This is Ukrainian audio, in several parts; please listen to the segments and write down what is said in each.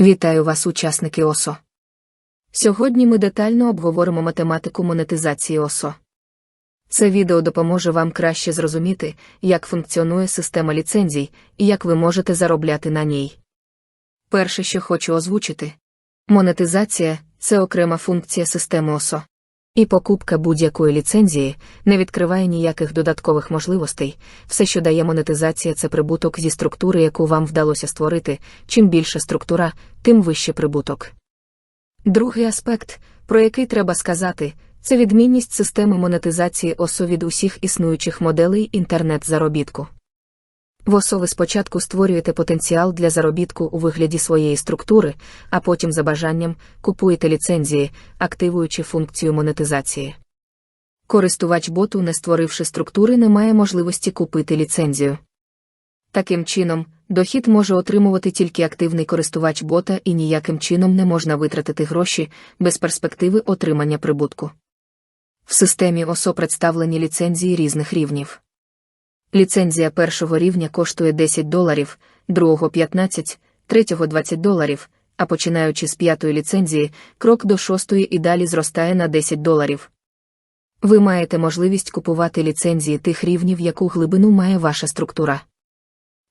Вітаю вас, учасники ОСО. Сьогодні ми детально обговоримо математику монетизації ОСО. Це відео допоможе вам краще зрозуміти, як функціонує система ліцензій і як ви можете заробляти на ній. Перше, що хочу озвучити, монетизація це окрема функція системи ОСО. І покупка будь-якої ліцензії не відкриває ніяких додаткових можливостей. Все, що дає монетизація, це прибуток зі структури, яку вам вдалося створити. Чим більша структура, тим вище прибуток. Другий аспект, про який треба сказати, це відмінність системи монетизації ОСО від усіх існуючих моделей інтернет-заробітку. В ОСО ви спочатку створюєте потенціал для заробітку у вигляді своєї структури, а потім за бажанням купуєте ліцензії, активуючи функцію монетизації. Користувач боту, не створивши структури, не має можливості купити ліцензію. Таким чином, дохід може отримувати тільки активний користувач бота і ніяким чином не можна витратити гроші без перспективи отримання прибутку. В системі ОСО представлені ліцензії різних рівнів. Ліцензія першого рівня коштує 10 доларів, другого 15, третього 20 доларів, а починаючи з п'ятої ліцензії, крок до шостої і далі зростає на 10 доларів. Ви маєте можливість купувати ліцензії тих рівнів, яку глибину має ваша структура.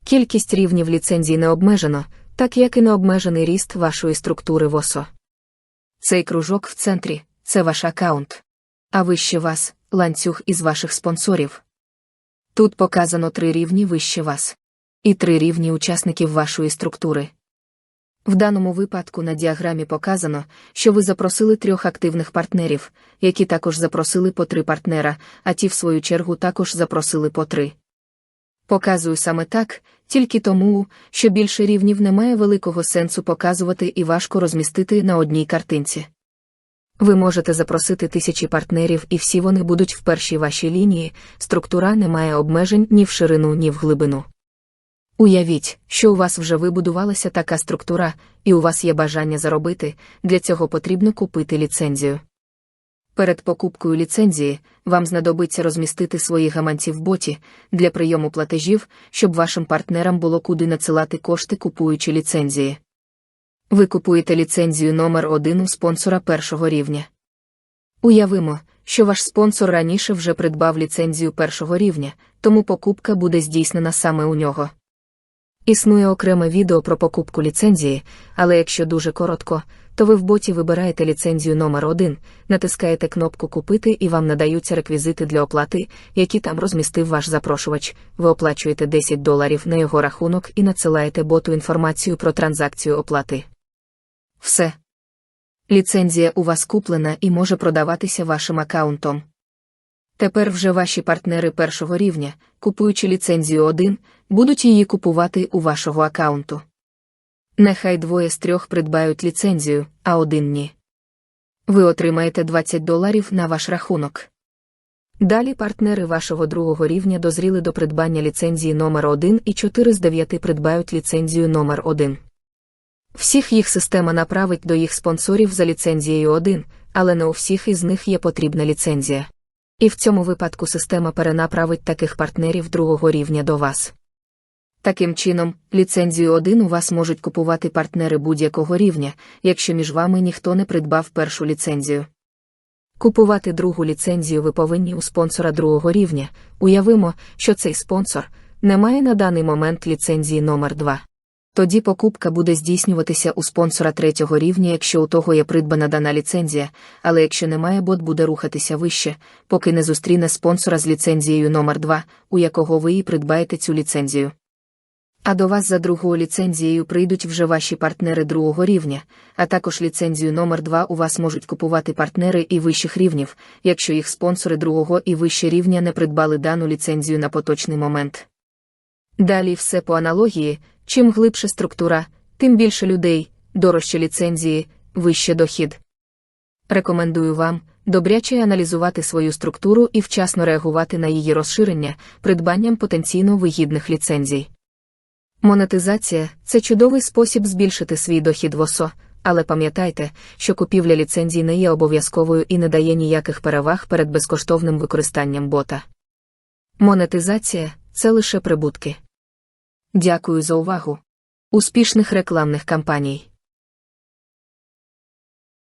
Кількість рівнів ліцензій не обмежено, так як і не обмежений ріст вашої структури в ОСО. Цей кружок в центрі це ваш аккаунт. А вище вас ланцюг із ваших спонсорів. Тут показано три рівні вище вас. І три рівні учасників вашої структури. В даному випадку на діаграмі показано, що ви запросили трьох активних партнерів, які також запросили по три партнера, а ті, в свою чергу, також запросили по три. Показую саме так, тільки тому, що більше рівнів немає великого сенсу показувати і важко розмістити на одній картинці. Ви можете запросити тисячі партнерів, і всі вони будуть в першій вашій лінії, структура не має обмежень ні в ширину, ні в глибину. Уявіть, що у вас вже вибудувалася така структура, і у вас є бажання заробити, для цього потрібно купити ліцензію. Перед покупкою ліцензії вам знадобиться розмістити свої гаманці в боті для прийому платежів, щоб вашим партнерам було куди надсилати кошти, купуючи ліцензії. Ви купуєте ліцензію номер 1 у спонсора першого рівня. Уявимо, що ваш спонсор раніше вже придбав ліцензію першого рівня, тому покупка буде здійснена саме у нього. Існує окреме відео про покупку ліцензії, але якщо дуже коротко, то ви в боті вибираєте ліцензію номер 1 натискаєте кнопку Купити і вам надаються реквізити для оплати, які там розмістив ваш запрошувач. Ви оплачуєте 10 доларів на його рахунок і надсилаєте боту інформацію про транзакцію оплати. Все. Ліцензія у вас куплена і може продаватися вашим аккаунтом. Тепер вже ваші партнери першого рівня, купуючи ліцензію 1, будуть її купувати у вашого аккаунту. Нехай двоє з трьох придбають ліцензію, а один ні. Ви отримаєте 20 доларів на ваш рахунок. Далі партнери вашого другого рівня дозріли до придбання ліцензії номер 1 і 4 з 9 придбають ліцензію номер 1 Всіх їх система направить до їх спонсорів за ліцензією 1, але не у всіх із них є потрібна ліцензія. І в цьому випадку система перенаправить таких партнерів другого рівня до вас. Таким чином, ліцензію 1 у вас можуть купувати партнери будь-якого рівня, якщо між вами ніхто не придбав першу ліцензію. Купувати другу ліцензію ви повинні у спонсора другого рівня. Уявимо, що цей спонсор не має на даний момент ліцензії номер 2 Тоді покупка буде здійснюватися у спонсора третього рівня, якщо у того є придбана дана ліцензія, але якщо немає, бот буде рухатися вище, поки не зустріне спонсора з ліцензією номер 2 у якого ви і придбаєте цю ліцензію. А до вас за другою ліцензією прийдуть вже ваші партнери другого рівня, а також ліцензію номер 2 у вас можуть купувати партнери і вищих рівнів, якщо їх спонсори другого і вище рівня не придбали дану ліцензію на поточний момент. Далі все по аналогії, чим глибша структура, тим більше людей, дорожче ліцензії, вище дохід. Рекомендую вам добряче аналізувати свою структуру і вчасно реагувати на її розширення придбанням потенційно вигідних ліцензій. Монетизація це чудовий спосіб збільшити свій дохід в ОСО, але пам'ятайте, що купівля ліцензій не є обов'язковою і не дає ніяких переваг перед безкоштовним використанням бота. Монетизація це лише прибутки. Дякую за увагу. Успішних рекламних кампаній.